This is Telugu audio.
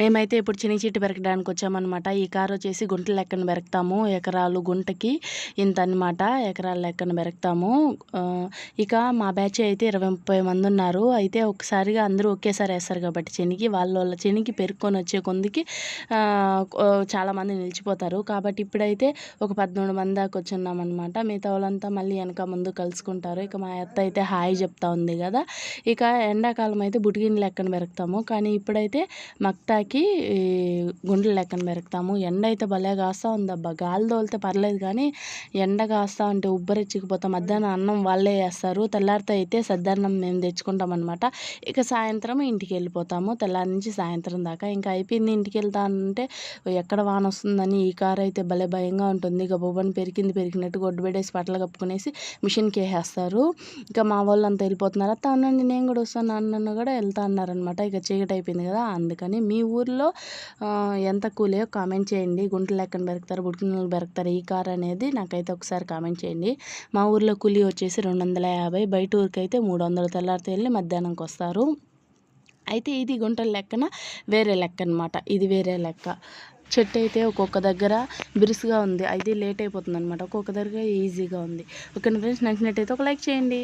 మేమైతే ఇప్పుడు చిన్ని చెట్టు పెరగడానికి వచ్చామన్నమాట. ఈ కారు వచ్చేసి గుంటల లెక్కన పెరగతాము. ఎకరాలు గుంటకి ఇంత అనమాట ఎకరాల లెక్కన పెరగతాము. ఇక మా బ్యాచ్ అయితే ఇరవై ముప్పై మంది ఉన్నారు. అయితే ఒకసారిగా అందరూ ఒకేసారి వేస్తారు కాబట్టి చెనికి వాళ్ళ వాళ్ళ చెనికి పెరుక్కొని వచ్చే కొందికి చాలామంది నిలిచిపోతారు. కాబట్టి ఇప్పుడైతే ఒక పదమూడు మంది దాకా వచ్చున్నాం అనమాట మిగతా వాళ్ళంతా మళ్ళీ వెనక ముందు కలుసుకుంటారు. ఇక మా అత్త అయితే హాయ్ చెప్తా ఉంది కదా. ఇక ఎండాకాలం అయితే బుటిగిన్ లెక్కన పెరగతాము. కానీ ఇప్పుడైతే మక్తా ఎండకి గుండెలు లెక్కన పెరుగుతాము ఎండ అయితే భలే కాస్తా ఉందబ్బా. గాలి తోలితే పర్లేదు కానీ ఎండ కాస్తా ఉంటే ఉబ్బరెచ్చికిపోతాం. మధ్యాహ్నం అన్నం వాళ్ళే వేస్తారు తెల్లారితో అయితే సద్దన్నం మేము తెచ్చుకుంటాం అనమాట ఇక సాయంత్రం ఇంటికి వెళ్ళిపోతాము. తెల్లారి నుంచి సాయంత్రం దాకా ఇంకా అయిపోయింది ఇంటికి వెళ్తానంటే ఎక్కడ వాన వస్తుందని ఈ కారు అయితే భలే భయంగా ఉంటుంది. ఇక బొబ్బని పెరిగింది పెరిగినట్టు గొడ్డు పెట్టేసి బట్టలు కప్పుకునేసి మిషన్కి వేసేస్తారు. ఇంకా మా వాళ్ళు అంతా వెళ్ళిపోతున్నారు. అత్త అనండి నేను కూడా వస్తాను. అన్న కూడా వెళ్తా అన్నారనమాట ఇక చీకటి అయిపోయింది కదా అందుకని మీ ఊర్లో ఎంత కూలియో కామెంట్ చేయండి. గుంటలు లెక్కన బెరుకుతారు బుట్టినలు బెరుకుతారు ఈ కార్ అనేది నాకైతే ఒకసారి కామెంట్ చేయండి. మా ఊర్లో కూలీ వచ్చేసి రెండు వందల యాభై బయట ఊరికి అయితే మూడు వందల తెల్లారితో వెళ్ళి మధ్యాహ్నంకి వస్తారు. అయితే ఇది గుంటల లెక్కన వేరే లెక్క అనమాట ఇది వేరే లెక్క. చెట్టు అయితే ఒక్కొక్క దగ్గర బిరుసుగా ఉంది. అయితే లేట్ అయిపోతుంది అనమాట ఒక్కొక్క దగ్గర ఈజీగా ఉంది. ఒక ఫ్రెండ్స్? నచ్చినట్టయితే ఒక లైక్ చేయండి.